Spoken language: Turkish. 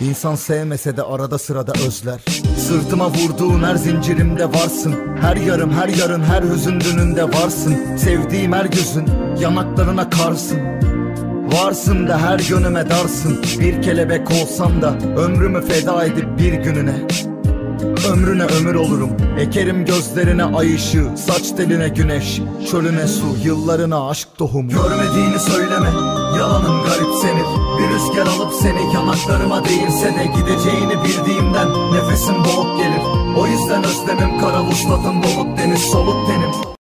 İnsan sevmese de arada sırada özler. Sırtıma vurduğun her zincirimde varsın. Her yarım her yarın her hüzün de varsın. Sevdiğim her gözün yanaklarına karsın. Varsın da her gönüme darsın. Bir kelebek olsam da ömrümü feda edip bir gününe. Ömrüne ömür olurum. Ekerim gözlerine ay ışığı Saç teline güneş Çölüne su Yıllarına aşk tohumu. Görmediğini söyleme Yalanın garipsenir Bir rüzgar alıp seni yanaklarıma değirse de Gideceğini bildiğimden Nefesim boğuk gelir. O yüzden özlemim kara vuslatın Bulut deniz soluk tenim